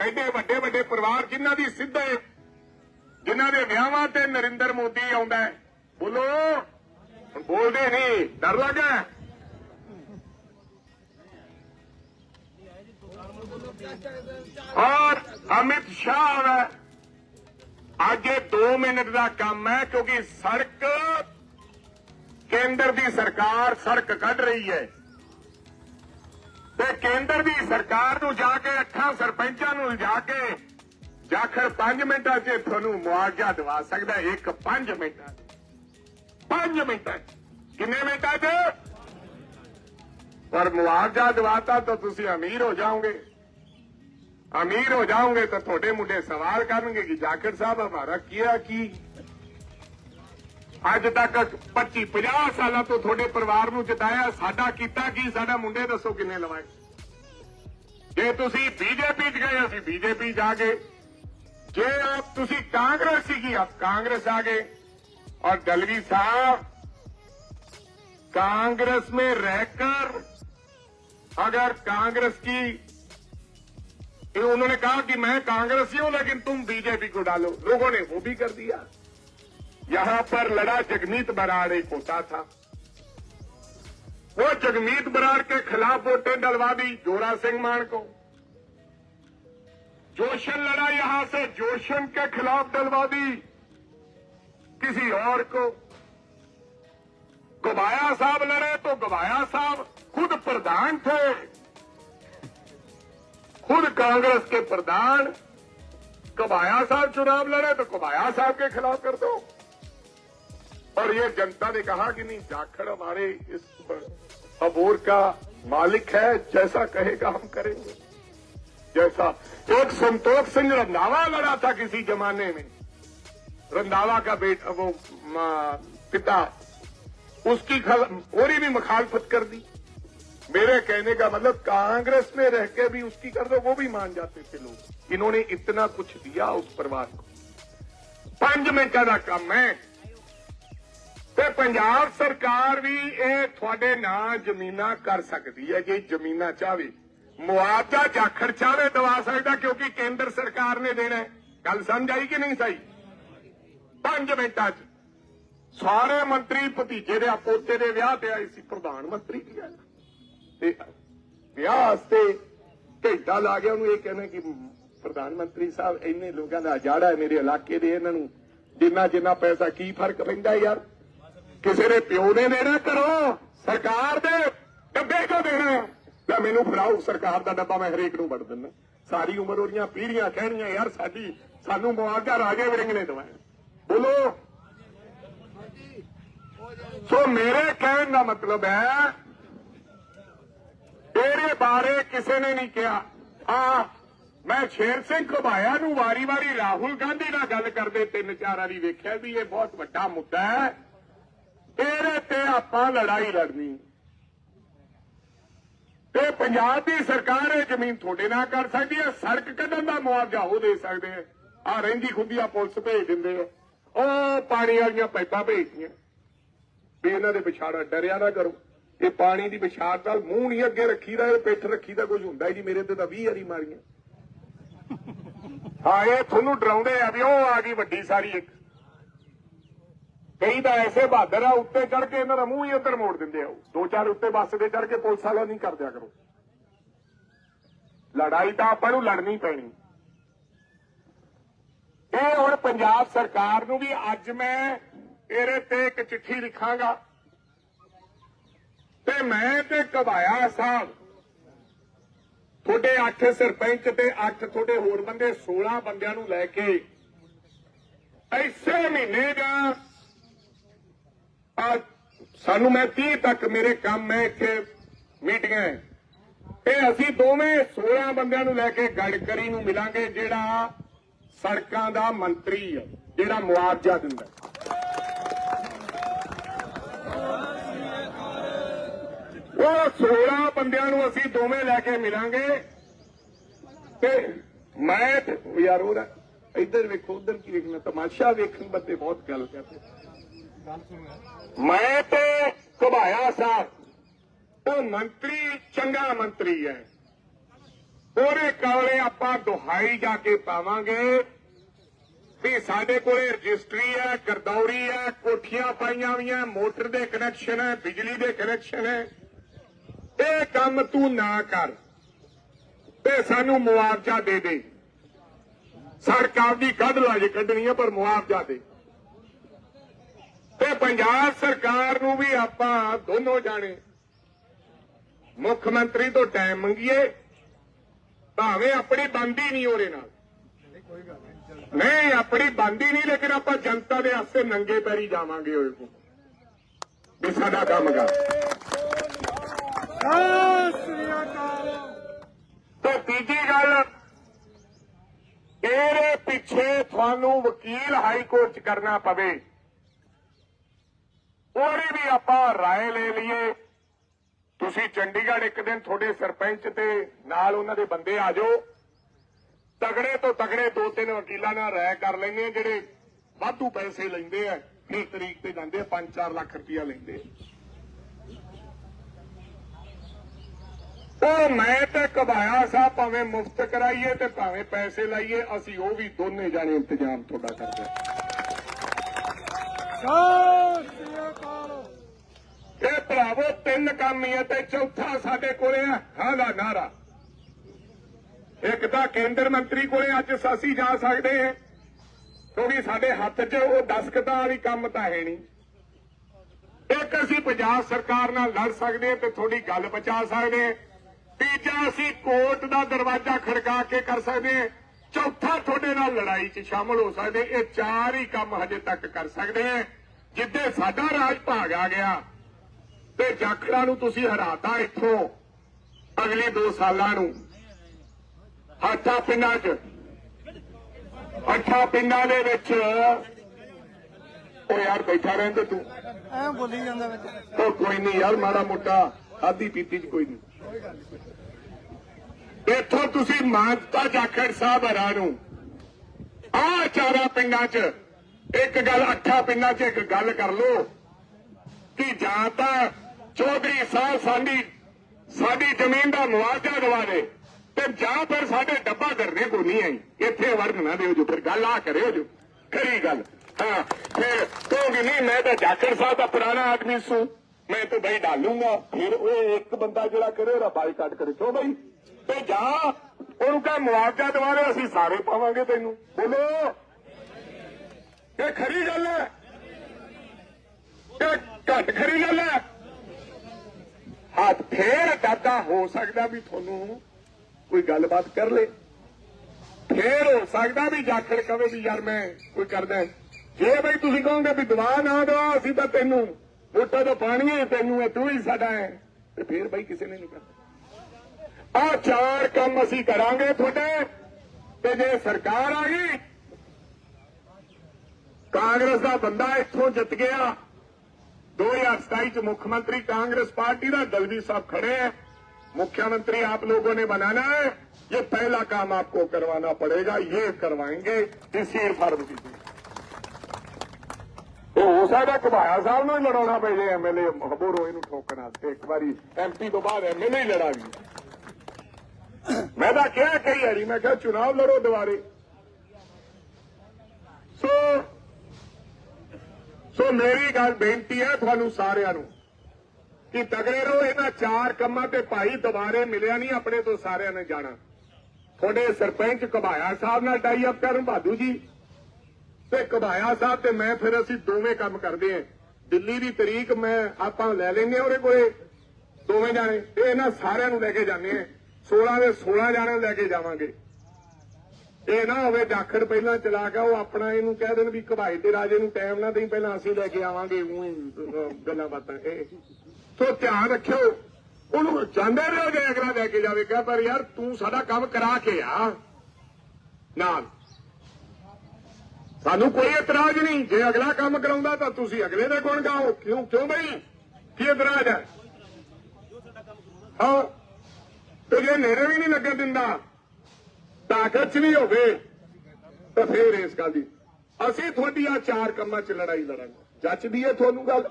ਐਡੇ ਵੱਡੇ ਵੱਡੇ ਪਰਿਵਾਰ ਜਿਨ੍ਹਾਂ ਦੀ ਸਿੱਧੇ ਜਿਨ੍ਹਾਂ ਦੇ ਵਿਆਹਾਂ ਤੇ ਨਰਿੰਦਰ ਮੋਦੀ ਆਉਂਦਾ ਹੈ। ਬੋਲੋ। ਬੋਲਦੇ ਨਹੀਂ। ਡਰ ਲੱਗਾ ਔਰ ਅਮਿਤ ਸ਼ਾਹ ਹੈ ਅੱਜ ਇਹ 2 ਮਿੰਟ ਦਾ ਕੰਮ ਹੈ ਕਿਉਂਕਿ ਸੜਕ ਕੇਂਦਰ ਦੀ ਸਰਕਾਰ ਸੜਕ ਕੱਢ ਰਹੀ ਹੈ। ਤੇ ਕੇਂਦਰ ਦੀ ਸਰਕਾਰ ਨੂੰ ਜਾ ਕੇ ਅੱਠਾਂ ਸਰਪੰਚਾਂ ਨੂੰ ਜਾ ਕੇ ਜਾਖਰ 5 ਮਿੰਟਾਂ 'ਚ ਤੁਹਾਨੂੰ ਮੁਆਵਜ਼ਾ ਦਵਾ ਸਕਦਾ ਇੱਕ 5 ਮਿੰਟਾਂ 5 ਮਿੰਟਾਂ 'ਚ। ਕਿੰਨੇ ਮਿੰਟਾਂ 'ਚ? ਪਰ ਮੁਆਵਜ਼ਾ ਦਵਾਤਾ ਤਾਂ ਤੁਸੀਂ ਅਮੀਰ ਹੋ ਜਾਓਗੇ। ਅਮੀਰ ਹੋ ਜਾਓਗੇ ਤਾਂ ਤੁਹਾਡੇ ਮੁੰਡੇ ਸਵਾਲ ਕਰਨਗੇ ਕਿ ਜਾਖੜ ਸਾਹਿਬ, ਹਮਾਰਾ ਕੀਆ ਕੀ? ਅੱਜ ਤੱਕ 25 50 ਸਾਲਾਂ ਤੋਂ ਤੁਹਾਡੇ ਪਰਿਵਾਰ ਨੂੰ ਜਿਤਾਇਆ ਸਾਡਾ ਕੀਤਾ ਕੀ ਸਾਡਾ ਮੁੰਡੇ ਦੱਸੋ ਕਿੰਨੇ ਲਵਾਏ ਜੇ ਤੁਸੀਂ ਬੀਜੇਪੀ ਚ ਗਏ ਅਸੀਂ ਬੀਜੇਪੀ ਜਾ ਕੇ ਜੇ ਆਪ ਤੁਸੀਂ ਕਾਂਗਰਸ ਸੀ ਆਪ कांग्रेस आ गए और दलवी साहब कांग्रेस में रहकर अगर कांग्रेस की ये उन्होंने कहा कि मैं कांग्रेसी हूं लेकिन तुम बीजेपी को डालो लोगों ने वो भी कर दिया यहाँ पर लड़ा जगमीत बराड़ एक होता था। वो जगमीत बराड़ के खिलाफ वोटें डलवा दी जोरा सिंह मान को। जोशन लड़ा यहाँ से जोशन के खिलाफ डलवा दी। किसी और को। गवाया साहब लड़े तो गवाया साहब खुद प्रधान थे। खुद कांग्रेस के प्रधान। कबाया साहब चुनाव लड़े तो कबाया साहब के खिलाफ कर दो। और ये जनता ने कहा कि नहीं, जाखड़ हमारे इस अबोर का मालिक है, जैसा कहेगा हम करेंगे। जैसा एक संतोष सिंह रंधावा लड़ा था किसी जमाने में। रंधावा का बेटा, वो पिता, उसकी थोड़ी भी मुखालफत कर दी। मेरे कहने का मतलब कांग्रेस में रह के भी उसकी कर दो, वो भी मान जाते थे लोग। इन्होंने इतना कुछ दिया उस परिवार को। पंज में कदा कम है ਤੇ ਪੰਜਾਬ ਸਰਕਾਰ ਵੀ ਇਹ ਤੁਹਾਡੇ ਨਾਂ ਜ਼ਮੀਨਾਂ ਕਰ ਸਕਦੀ ਹੈ ਜੇ ਜ਼ਮੀਨਾਂ ਚਾਹਵੇ। ਮੁਆਵਜ਼ਾ ਜਾਖੜ ਚਾਹਵੇ, ਦਵਾ ਸਕਦਾ, ਕਿਉਂਕਿ ਕੇਂਦਰ ਸਰਕਾਰ ਨੇ ਦੇਣਾ ਗੱਲ ਸਮਝ ਆਈ ਕਿ ਨਹੀਂ ਸਹੀ ਪੰਜ ਮਿੰਟਾਂ 'ਚ। ਸਾਰੇ ਮੰਤਰੀ ਭਤੀਜੇ ਦੇ ਪੋਤੇ ਦੇ ਵਿਆਹ ਤੇ ਆਏ ਸੀ, ਪ੍ਰਧਾਨ ਮੰਤਰੀ ਦੀ ਗੱਲ? ਤੇ ਵਿਆਹ ਵਾਸਤੇ ਘੰਟਾ ਲਾ ਗਿਆ ਉਹਨੂੰ ਇਹ ਕਹਿੰਦਾ ਕਿ ਪ੍ਰਧਾਨ ਮੰਤਰੀ ਸਾਹਿਬ, ਇੰਨੇ ਲੋਕਾਂ ਦਾ ਅਜਾੜਾ ਹੈ ਮੇਰੇ ਇਲਾਕੇ ਦੇ, ਇਹਨਾਂ ਨੂੰ ਜਿੰਨਾ ਜਿੰਨਾ ਪੈਸਾ ਕੀ ਫ਼ਰਕ ਪੈਂਦਾ ਯਾਰ? ਕਿਸੇ ਦੇ ਪਿਓ ਨੇ ਦੇਣਾ ਕਰੋ। ਸਰਕਾਰ ਦੇ ਡੱਬੇ ਕੋ ਦੇਣਾ ਲੈ ਮੈਨੂੰ ਫੜਾਓ, ਸਰਕਾਰ ਦਾ ਡੱਬਾ ਮੈਂ ਹਰੇਕ ਨੂੰ ਵੜ ਦਿੰਦਾ। ਸਾਰੀ ਉਮਰ ਉਹਦੀਆਂ ਪੀੜੀਆਂ ਕਹਿਣੀਆਂ, ਯਾਰ ਸਾਡੀ, ਸਾਨੂੰ ਮੁਆਵਜ਼ਾ ਰਾਜੇ ਵਿਰੰਗ ਨੇ ਦਵਾਇਆ ਬੋਲੋ। ਸੋ ਮੇਰੇ ਕਹਿਣ ਦਾ ਮਤਲਬ ਹੈ, ਤੇਰੇ ਬਾਰੇ ਕਿਸੇ ਨੇ ਨਹੀਂ ਕਿਹਾ। ਹਾਂ, ਮੈਂ ਸ਼ੇਰ ਸਿੰਘ ਘਬਾਇਆ ਨੂੰ ਵਾਰੀ-ਵਾਰੀ ਰਾਹੁਲ ਗਾਂਧੀ ਨਾਲ ਗੱਲ ਕਰਦੇ, ਤਿੰਨ ਚਾਰ ਵਾਰੀ ਵੇਖਿਆ ਵੀ ਇਹ ਬਹੁਤ ਵੱਡਾ ਮੁੱਦਾ ਹੈ। ਇਹਦੇ ਤੇ ਆਪਾਂ ਲੜਾਈ ਲੜਨੀ। ਤੇ ਪੰਜਾਬ ਦੀ ਸਰਕਾਰ ਇਹ ਜ਼ਮੀਨ ਤੁਹਾਡੇ ਨਾਲ ਕਰ ਸਕਦੀ ਹੈ, ਸੜਕ ਕੱਢਣ ਦਾ ਮੁਆਵਜ਼ਾ ਉਹ ਦੇ ਸਕਦੇ ਆ ਆ ਰਹਿੰਦੀ ਖੁੰਦੀਆ ਪੁਲਿਸ ਭੇਜ ਦਿੰਦੇ ਆ। ਉਹ ਪਾਣੀ ਵਾਲੀਆਂ ਪਾਈਪਾਂ ਭੇਜਦੀਆਂ ਵੀ ਇਹਨਾਂ ਦੇ ਵਿਛਾੜਾ ਡਰਿਆ ਨਾ ਕਰੋ। ਇਹ ਪਾਣੀ ਦੀ ਵਿਛਾੜ ਨਾਲ ਮੂੰਹ ਨਹੀਂ ਅੱਗੇ ਰੱਖੀਦਾ, ਇਹ ਪਿੱਠ ਰੱਖੀਦਾ ਕੁਝ ਹੁੰਦਾ ਜੀ ਮੇਰੇ ਤੇ ਤਾਂ 20 ਵਾਰੀ ਮਾਰੀਆਂ। ਹਾਂ, ਇਹ ਤੁਹਾਨੂੰ ਡਰਾਉਂਦੇ ਆ ਵੀ ਉਹ ਆ ਗਈ ਵੱਡੀ ਸਾਰੀ ਇੱਕ। ਕਈ ਤਾਂ ਐਸੇ ਬਹਾਦਰ ਆ, ਉੱਤੇ ਚੜ ਕੇ ਇਹਨਾਂ ਦਾ ਮੂੰਹ ਹੀ ਉੱਧਰ ਮੋੜ ਦਿੰਦੇ ਆ ਉਹ। ਦੋ ਚਾਰ ਉੱਤੇ ਬੱਸ ਦੇ ਚੜ ਕੇ ਪੁਲਿਸ ਵਾਲਾ ਨਹੀਂ ਕਰਦਿਆ ਕਰੋ। ਲੜਾਈ ਤਾਂ ਆਪਾਂ ਨੂੰ ਲੜਨੀ ਪੈਣੀ। ਇਹ ਹੁਣ ਪੰਜਾਬ ਸਰਕਾਰ ਨੂੰ ਵੀ ਅੱਜ ਮੈਂ ਇਹਦੇ ਤੇ ਇੱਕ ਚਿੱਠੀ ਲਿਖਾਂਗਾ। ਤੇ ਮੈਂ ਤੇ ਕਬਾਇਆ ਸਾਹਿਬ, ਤੁਹਾਡੇ 8 ਸਰਪੰਚ ਤੇ 8 ਤੁਹਾਡੇ ਹੋਰ ਬੰਦੇ 16 ਬੰਦਿਆਂ ਨੂੰ ਲੈ ਕੇ ਐਸੇ ਮਹੀਨੇ ਦਾ ਆ ਸਾਨੂੰ ਮੈਂ 30 ਤੱਕ ਮੇਰੇ ਕੰਮ ਹੈ ਇੱਥੇ ਮੀਟਿੰਗਾਂ ਤੇ ਅਸੀਂ ਦੋਵੇਂ 16 ਬੰਦਿਆਂ ਨੂੰ ਲੈ ਕੇ ਗੜਕਰੀ ਨੂੰ ਮਿਲਾਂਗੇ, ਜਿਹੜਾ ਸੜਕਾਂ ਦਾ ਮੰਤਰੀ ਹੈ, ਜਿਹੜਾ ਮੁਆਵਜ਼ਾ ਦਿੰਦਾ ਉਹ 16 ਬੰਦਿਆਂ ਨੂੰ ਅਸੀਂ ਦੋਵੇਂ ਲੈ ਕੇ ਮਿਲਾਂਗੇ। ਤੇ ਮੈਂ ਯਾਰ, ਉਹਦਾ ਇੱਧਰ ਵੇਖੋ, ਉਧਰ ਕੀ ਵੇਖਣਾ? ਤਮਾਸ਼ਾ ਵੇਖਣ ਬੰਦੇ ਬਹੁਤ ਗੱਲ ਕਰਦੇ ਮੈਂ ਤੇ ਘਬਾਇਆ ਸਾਹਿਬ ਉਹ ਮੰਤਰੀ, ਚੰਗਾ ਮੰਤਰੀ ਹੈ। ਉਹਦੇ ਕੋਲੇ ਆਪਾਂ ਦੁਹਾਈ ਜਾ ਕੇ ਪਾਵਾਂਗੇ ਵੀ ਸਾਡੇ ਕੋਲੇ ਰਜਿਸਟਰੀ ਹੈ, ਗਰਦੌਰੀ ਹੈ, ਕੋਠੀਆਂ ਪਾਈਆਂ ਹੋਈਆਂ, ਮੋਟਰ ਦੇ ਕਨੈਕਸ਼ਨ ਹੈ, ਬਿਜਲੀ ਦੇ ਕਨੈਕਸ਼ਨ ਹੈ। ਇਹ ਕੰਮ ਤੂੰ ਨਾ ਕਰ ਤੇ ਸਾਨੂੰ ਮੁਆਵਜ਼ਾ ਦੇ ਦੇ। ਸਰਕਾਰ ਦੀ ਕੱਢ ਲਾ ਜੇ ਕੱਢਣੀ ਹੈ, ਪਰ ਮੁਆਵਜ਼ਾ ਦੇ। ਤੇ ਪੰਜਾਬ ਸਰਕਾਰ ਨੂੰ ਵੀ ਆਪਾਂ ਦੋਨੋਂ ਜਾਣੇ ਮੁੱਖ ਮੰਤਰੀ ਤੋਂ ਟਾਈਮ ਮੰਗੀਏ ਭਾਵੇਂ ਆਪਣੀ ਬੰਦੀ ਨਹੀਂ ਉਹਦੇ ਨਾਲ। ਨਹੀਂ ਆਪਣੀ ਬੰਦੀ ਨਹੀਂ ਲੇਕਿਨ ਆਪਾਂ ਜਨਤਾ ਦੇ ਆਸੇ ਨੰਗੇ ਪੈਰੀ ਜਾਵਾਂਗੇ ਉਹਦੇ ਕੋਲ। ਵੀ ਸਾਡਾ ਕੰਮ ਕਰ। ਤੇ ਤੀਜੀ ਗੱਲ ਇਹਦੇ ਪਿੱਛੇ ਤੁਹਾਨੂੰ ਵਕੀਲ ਹਾਈ ਕੋਰਟ ਚ ਕਰਨਾ ਪਵੇ। ਉਹਦੀ ਵੀ ਆਪਾਂ رائے ਲੈ ਲਈਏ ਤੁਸੀਂ ਚੰਡੀਗੜ੍ਹ ਇੱਕ ਦਿਨ ਤੁਹਾਡੇ ਸਰਪੰਚ ਤੇ ਨਾਲ ਉਹਨਾਂ ਦੇ ਬੰਦੇ ਆ ਜਾਓ ਤਗੜੇ ਤੋਂ ਤਗੜੇ ਦੋ ਤਿੰਨ ਵਕੀਲਾਂ ਨਾਲ ਰਾਇ ਕਰ ਲੈਂਦੇ ਆ ਜਿਹੜੇ ਵਾਧੂ ਪੈਸੇ ਲੈਂਦੇ ਆ ਫਿਰ ਤਰੀਕ ਤੇ ਜਾਂਦੇ ਆ 5-4 ਲੱਖ ਰੁਪਇਆ ਲੈਂਦੇ ਆ ਉਹ ਮੈਂ ਤੇ ਕਬਾਇਆ ਸਾਹਿਬ ਭਾਵੇਂ ਮੁਫਤ ਕਰਾਈਏ ਤੇ ਭਾਵੇਂ ਪੈਸੇ ਲਾਈਏ ਅਸੀਂ ਉਹ ਵੀ ਦੋਨੇ ਜਾਣੇ ਇੰਤਜ਼ਾਮ ਤੁਹਾਡਾ ਕਰਦੇ ਹਾਂ। ਇਹ ਭਰਾਵੋ, ਤਿੰਨ ਕੰਮ ਹੀ ਹੈ ਤੇ ਚੌਥਾ ਸਾਡੇ ਕੋਲੇ ਹੈ ਹਾਂ ਦਾ ਨਾਰਾ। ਇੱਕ ਤਾਂ ਕੇਂਦਰ ਮੰਤਰੀ ਕੋਲੇ ਅੱਜ ਅਸੀਂ ਜਾ ਸਕਦੇ ਹਾਂ ਕਿਉਂਕਿ ਸਾਡੇ ਹੱਥ 'ਚ ਉਹ ਦਸਕਤਾਂ ਵਾਲੀ ਕੰਮ ਤਾਂ ਹੈ ਨਹੀਂ। ਇੱਕ ਅਸੀਂ ਪੰਜਾਬ ਸਰਕਾਰ ਨਾਲ ਲੜ ਸਕਦੇ ਹਾਂ ਤੇ ਤੁਹਾਡੀ ਗੱਲ ਬਚਾ ਸਕਦੇ ਹਾਂ ਤੀਜਾ ਅਸੀਂ ਕੋਰਟ ਦਾ ਦਰਵਾਜ਼ਾ ਖੜਕਾ ਕੇ ਕਰ ਸਕਦੇ ਹਾਂ ਚੌਥਾ ਤੁਹਾਡੇ ਨਾਲ ਲੜਾਈ 'ਚ ਸ਼ਾਮਲ ਹੋ ਸਕਦੇ ਇਹ ਚਾਰ ਹੀ ਕੰਮ ਹਜੇ ਤੱਕ ਕਰ ਸਕਦੇ ਹਾਂ ਜਿੱਦੇ ਸਾਡਾ ਰਾਜ ਭਾਗ ਆ ਗਿਆ ਤੇ ਜਾਖੜਾ ਨੂੰ ਤੁਸੀਂ ਹਰਾਤਾ ਇੱਥੋਂ ਅਗਲੇ 2 ਸਾਲਾਂ ਨੂੰ। ਹੱਥਾਂ ਪਿੰਡਾਂ 'ਚ। ਅੱਠਾਂ ਪਿੰਡਾਂ ਦੇ ਵਿੱਚ ਉਹ ਯਾਰ ਬੈਠਾ ਰਹਿੰਦੇ ਤੂੰ। ਐ ਬੋਲੀ ਜਾਂਦਾ ਵਿੱਚ। ਉਹ ਕੋਈ ਨਹੀਂ ਯਾਰ ਮਾੜਾ ਮੋਟਾ ਖਾਦੀ ਪੀਤੀ 'ਚ ਕੋਈ ਨਹੀਂ ਇੱਥੋਂ ਤੁਸੀਂ ਮਾਨਤਾ ਜਾਖੜ ਸਾਹਿਬ ਹਰਾਂ ਨੂੰ। ਆਹ ਚਾਰਾਂ ਪਿੰਡਾਂ 'ਚ। ਇੱਕ ਗੱਲ ਅੱਠਾਂ ਪਿੰਡਾਂ 'ਚ ਇੱਕ ਗੱਲ ਕਰ ਲੋ ਕਿ ਜਾਂ ਤਾਂ ਚੌਧਰੀ ਸਾਹਿਬ ਸਾਡੀ ਸਾਡੀ ਜ਼ਮੀਨ ਦਾ ਮੁਆਵਜ਼ਾ ਦਵਾ ਦੇ ਤੇ ਜਾਂ ਫਿਰ ਸਾਡੇ ਡੱਬਾ ਕਰਨੇ ਕੋ ਨਹੀਂ ਆਈ। ਇੱਥੇ ਵਰਨ ਨਾ ਦਿਓ ਜੋ, ਫਿਰ ਗੱਲ ਆ ਕਰਿਓ ਜੋ, ਖਰੀ ਗੱਲ। ਹਾਂ, ਫਿਰ ਕਹੋਗੇ, ਨਹੀਂ, ਮੈਂ ਤਾਂ ਜਾਖੜ ਸਾਹਿਬ ਦਾ ਪੁਰਾਣਾ ਆਦਮੀ ਸੂ। ਮੈਂ ਤਾਂ ਬਈ ਡਾਲੂਗਾ। ਫਿਰ ਉਹ ਇੱਕ ਬੰਦਾ ਜਿਹੜਾ ਕਰੇ, ਉਹਦਾ ਬਾਈਕਾਟ ਕਰੇ। ਕਿਉਂ ਬਈ? ਤੇ ਜਾ ਉਹਨੂੰ ਕਹ, ਮੁਆਵਜ਼ਾ ਦਵਾ ਦੇ, ਅਸੀਂ ਸਾਰੇ ਪਾਵਾਂਗੇ ਤੈਨੂੰ। ਬੋਲੋ। ਇਹ ਖਰੀ ਗੱਲ ਹੈ। ਇਹ ਘੱਟ ਖਰੀ ਗੱਲ ਹੈ। ਹੱਥ ਫੇਰ ਦਾਦਾ ਹੋ ਸਕਦਾ ਵੀ ਤੁਹਾਨੂੰ ਕੋਈ ਗੱਲਬਾਤ ਕਰ ਲੇ। ਫੇਰ ਹੋ ਸਕਦਾ ਵੀ ਜਾਖੜ ਕਵੇ ਵੀ ਯਾਰ ਮੈਂ ਕੋਈ ਕਰਦਾ। ਜੇ ਬਈ ਤੁਸੀਂ ਕਹੋਗੇ ਵੀ ਦਵਾ ਨਾ ਦਵਾ ਅਸੀਂ ਤਾਂ ਤੈਨੂੰ ਵੋਟਾਂ ਦਾ ਪਾਣੀ ਹੈ, ਤੈਨੂੰ ਹੈ ਤੂੰ ਹੀ ਸਾਡਾ ਹੈ। ਤੇ ਫੇਰ ਬਈ ਕਿਸੇ ਨੇ ਨਹੀਂ ਕਰਦਾ ਆ ਚਾਰ ਕੰਮ ਅਸੀਂ ਕਰਾਂਗੇ ਤੁਹਾਡੇ ਤੇ ਜੇ ਸਰਕਾਰ ਆ ਗਈ, ਕਾਂਗਰਸ ਦਾ ਬੰਦਾ ਇੱਥੋਂ ਜਿੱਤ ਗਿਆ। 2027 ਚ ਮੁੱਖ मंत्री कांग्रेस पार्टी का दलवी साहब खड़े हैं मुख्यमंत्री आप लोगों ने बनाना है ये पहला काम आपको करवाना पड़ेगा ये करवाएंगे इसी फरवरी में ਉਹ ਹੋ ਸਕਦਾ ਘਬਾਇਆ ਸਾਹਿਬ ਨੂੰ ਹੀ ਲੜਾਉਣਾ ਪੈ ਜੇ ਐਮਐਲਏ ਹਬੋਰੋ ਇਹਨੂੰ ਠੋਕਣ ਵਾਸਤੇ ਇੱਕ ਵਾਰੀ ਐਮਪੀ ਤੋਂ ਬਾਅਦ ਐਮਐਲਏ ਹੀ ਲੜਾ ਵੀ ਮੈਂ ਤਾਂ ਕਿਹਾ ਕਈ ਵਾਰੀ ਮੈਂ ਕਿਹਾ ਚੁਣਾਵ ਲੜੋ ਦੁਬਾਰੇ ਸੋ ਮੇਰੀ ਗੱਲ ਬੇਨਤੀ ਹੈ ਤੁਹਾਨੂੰ ਸਾਰਿਆਂ ਨੂੰ ਕਿ ਤਗੜੇ ਰਹੋ, ਇਹਨਾਂ ਚਾਰ ਕੰਮਾਂ ਤੇ ਭਾਈ ਦੁਬਾਰੇ ਮਿਲਿਆ ਨਹੀਂ, ਆਪਣੇ ਤੋਂ ਸਾਰਿਆਂ ਨੇ ਜਾਣਾ। ਤੁਹਾਡੇ ਸਰਪੰਚ ਕਬਾਇਆ ਸਾਹਿਬ ਨਾਲ ਟਾਈ ਅਪ ਕਰਨ ਭਾਦੂ ਜੀ। ਤੇ ਕਬਾਇਆ ਸਾਹਿਬ ਤੇ ਮੈਂ ਫਿਰ ਅਸੀਂ ਦੋਵੇਂ ਕੰਮ ਕਰਦੇ ਆਂ ਦਿੱਲੀ ਦੀ ਤਰੀਕ ਮੈਂ ਆਪਾਂ ਲੈ ਲੈਨੇ ਉਹਦੇ ਕੋਲੇ ਦੋਵੇਂ ਜਾਣੇ। ਤੇ ਇਹਨਾਂ ਸਾਰਿਆਂ ਨੂੰ ਲੈ ਕੇ ਜਾਂਦੇ ਆਂ 16 ਦੇ 16 ਜਾਣੇ ਨੂੰ ਲੈ ਕੇ ਜਾਵਾਂਗੇ। ਇਹ ਨਾ ਹੋਵੇ ਜਾਖੜ ਪਹਿਲਾਂ ਚਲਾ ਗਿਆ, ਉਹ ਆਪਣਾ ਇਹਨੂੰ ਕਹਿ ਦੇਣ ਵੀ ਕਬਾਈ ਤੇ ਰਾਜੇ ਨੂੰ ਟਾਈਮ ਨਾ ਦੇਈ, ਪਹਿਲਾਂ ਅਸੀਂ ਲੈ ਕੇ ਆਵਾਂਗੇ ਊਂ ਗੱਲਾਂ ਬਾਤਾਂ। ਇਹ ਸੋ ਧਿਆਨ ਰੱਖਿਓ, ਉਹਨੂੰ ਜਾਂਦੇ ਰਹੋ ਜੇ ਅਗਲਾ ਲੈ ਕੇ ਜਾਵੇਗਾ ਪਰ ਯਾਰ ਤੂੰ ਸਾਡਾ ਕੰਮ ਕਰਾ ਕੇ ਆ। ਨਾਲ। ਸਾਨੂੰ ਕੋਈ ਇਤਰਾਜ਼ ਨਹੀਂ, ਜੇ ਅਗਲਾ ਕੰਮ ਕਰਾਉਂਦਾ ਤਾਂ ਤੁਸੀਂ ਅਗਲੇ ਦੇ ਗੁਣ ਗਾਓ। ਕਿਉਂ ਕਿਉਂ ਬਈ? ਕੀ ਇਤਰਾਜ਼ ਹੈ? ਹਾਂ। ਤੇ ਜੇ ਨੇੜੇ ਵੀ ਨਹੀਂ ਲੱਗਣ ਦਿੰਦਾ ਤਾਕਤ ਚ ਵੀ ਹੋਵੇ, ਤਾਂ ਫੇਰ ਇਸ ਗੱਲ ਦੀ। ਅਸੀਂ ਤੁਹਾਡੀਆਂ ਚਾਰ ਕੰਮਾਂ 'ਚ ਲੜਾਈ ਲੜਾਂਗੇ। ਜੱਚਦੀ ਹੈ ਤੁਹਾਨੂੰ ਗੱਲ।